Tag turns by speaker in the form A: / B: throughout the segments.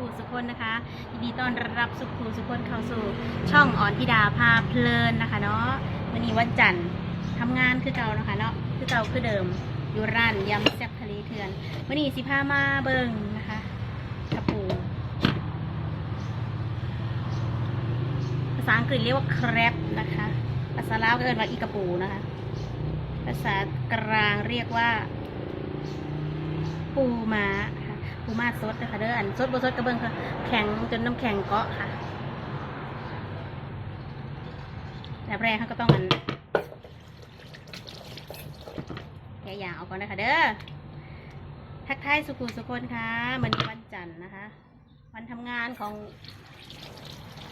A: ขูสุคนนะคะยินดีต้อนรับสุขูสุคนเข้าสู่ช่องอ่อนธิดาพาเพลินนะคะเนาะวันนี้วันจันทร์ทำงานคือเก่านะคะเนาะคือเก่าคือเดิมอยู่ร้านยำแซ่บทะเลเถื่อนวันนี้สิพามาเบิงนะคะกระปูภาษาอังกฤษเรียกว่า crab นะคะภาษาลาวก็เรียกว่าอีกระปูนะคะ ภาษากลางเรียกว่า ปูม้า ปูมาสดนะคะเด้ออันสดบสดกระเบื้องค่ะแข็งจนน้ำแข็งเกาะค่ะแบบแรกเขาก็ต้องอันแกะยางเอาก่อนนะคะเด้อทักทายสุขุสุคนค่ะมันนี้วันจันทร์นะคะ วันทำงานของ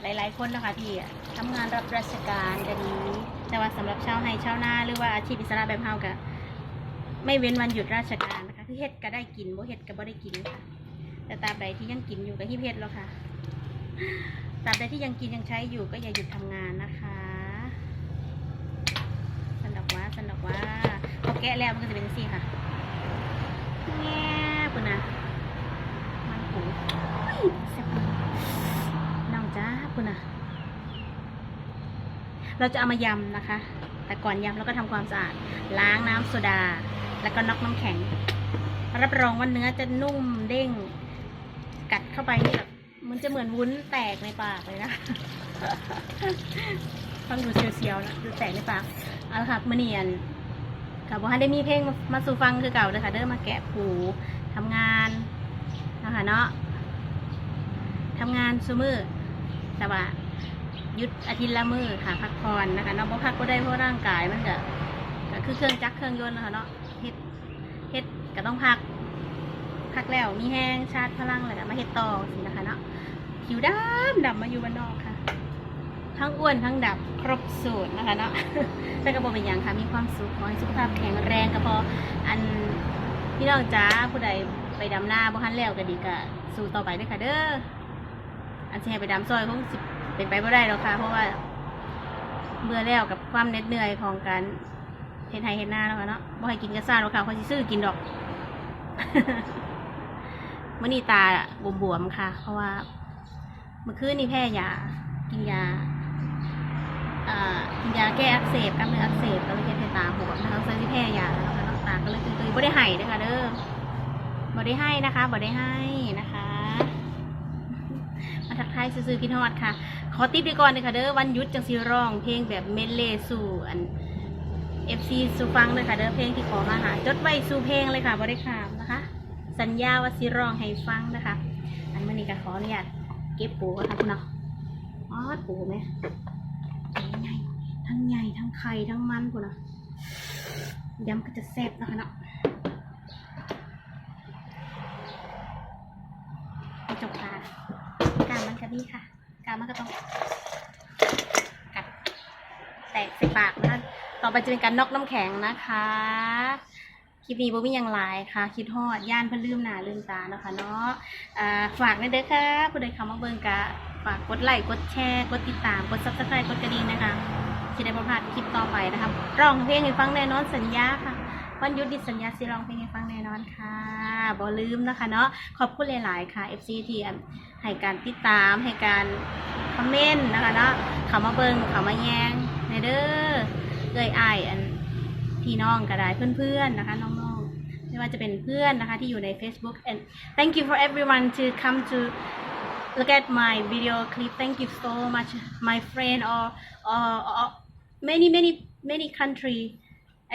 A: หลายๆ คนนะคะที่ทำงานรับราชการก็ดีแต่ว่าสำหรับชาวไร่ชาวนาหรือว่าอาชีพอิสระแบบเฮาก็ไม่เว้นวันหยุดราชการนะคะที่เฮ็ดก็ได้กินบ่เฮ็ดก็บ่ได้กินค่ะ แต่ตราบใดที่ยังกินอยู่ก็ฮิเฮ็ดแล้วค่ะตราบใดที่ยังกินยังใช้อยู่ก็อย่าหยุดทำงานนะคะสันดอกว่าสันดอกว่าพอแกะแล้วมันก็จะเป็นจังซี่ค่ะแง่ปุ่นนะมันปูอุ้ยแซ่บน้องจ้าคุณนะเราจะเอามายำนะคะ แต่ก่อนยำเราก็ทำความสะอาด ล้างน้ำโซดา แล้วก็น็อกน้ำแข็ง รับรองว่าเนื้อจะนุ่มเด้ง กัดเข้าไปนี่แบบมันจะเหมือนวุ้นแตกในปากเลยนะฟังดูเสียวๆนะดูแตกในปากเอาละค่ะมื่อเนียนกับว่าได้มีเพลงมาสู่ฟังคือเก่าเลยค่ะเด้อมาแกะผูทำงานนะคะเนาะทำงานซูมือแต่ว่าหยุดอาทิตย์ละมือค่ะพักผ่อนนะคะเนาะเพราะพักก็ได้เพราะร่างกายมันก็ก็คือเครื่องจักรเครื่องยนต์นะคะเนาะเฮ็ดเฮ็ดก็ต้องพักักแล้ว มีแห้งชาร์จพลังเลยค่ะมาเฮ็ดต่อสินะคะเนาะผิวดำดำมาอยู่บ้านนอกค่ะ ทั้งอ้วนทั้งดับครบสูตรนะคะเนาะแต่กระบอกเป็นอย่างค่ะ มีความสุขขอให้สุขภาพแข็งแรงก็พออันพี่น้องจ้าผู้ใดไปดำหน้าบ่ทันแล้วก็ดีก็สู้ต่อไปด้วยค่ะเด้ออันที่ให้ไปดำซอยคงสิเป็นไปไม่ได้หรอกค่ะ เพราะว่าเบื่อแล้วกับความเหน็ดเหนื่อยของการเฮ็ดไห้เฮ็ดหน้าแล้วค่ะเนาะบ่ให้กินกระซ่าหรอกค่ะเขาสิซื้อกินดอก มื่อนี้ตาบวมๆค่ะ เพราะว่าเมื่อคืนนี่แพ้ยา กินยาอ่ากินยาแก้อักเสบกล้ามเนื้ออักเสบก็เลยเฮ็ดให้ตาบวมนะคะเลยที่แพ้ยาแล้วค่ะเนาะตาก็เลยตื่นๆบ่ได้ให้เด้อค่ะเด้อบ่ได้ให้นะคะบ่ได้ให้นะคะ มาทักทายซื้อๆพี่ทอดค่ะ ขอติปดีก่อนเลยค่ะเด้อวันยุดจังสีร้อง เพลงแบบเมนเลสู่อัน FC สู่ฟังเลยค่ะเด้อเพลงที่ขอมาหาจดไว้สู่เพลงเลยค่ะบริขามนะคะ สัญญาว่าสิร้องให้ฟังนะคะ อันมื่อนี้ก็ขออนุญาตเก็บปูนค่ะคุณเนาะอ๋อปูไหมใหญ่ทั้งใหญ่ทั้งไข่ทั้งมันคุณเนาะย้ำก็จะแซ่บนะคะเนาะไปจบตาการมันก็นี่ค่ะ การมันก็ต้องกัดแตกใส่ปากนะคะ ต่อไปจะเป็นการนอกน้ำแข็งนะคะ คลิปนี้บ่มีอย่างไรค่ะ คิดฮอดย่านเพิ่นลืมหน้าลืมตาเนาะค่ะเนาะอ่าฝากนเด้อค่ะผู้ใดเข้ามาเบิ่งกะฝากกดไลค์กดแชร์กดติดตามกด subscribe กดกระดิ่งนะคะจะได้บ่พลาดคลิปต่อไปนะคะร้องเพลงให้ฟังแน่นอนสัญญาค่ะวันยุดดิสัญญาสิร้องเพลงให้ฟังแน่นอนค่ะบ่ลืมนะคะเนาะขอบคุณหลายๆค่ะ FC ที่ให้การติดตามให้การคอมเมนต์นะคะเนาะเขามาเบิงเขามาแยงในเด้อเอ้ยอายอัน พี่น้องก็ได้เพื่อนๆนะคะน้องๆ ไม่ว่าจะเป็นเพื่อนนะคะที่อยู่ใน Facebook and thank you for everyone to come to look at my video clip thank you so much my friend or or, or many many many country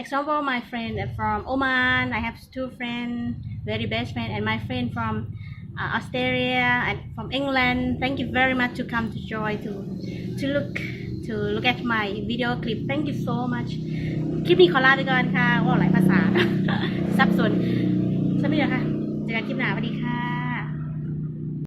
A: example my friend from Oman I have two friends very best friend and my friend from uh, Australia and from England thank you very much to come to joy to to look to look at my video clip thank you so much คลิปนี้ขอลาไปก่อนค่ะ ว่าหลายภาษาสับสนสวัสดีค่ะเจอกันคลิปหน้าสวัสดีค่ะ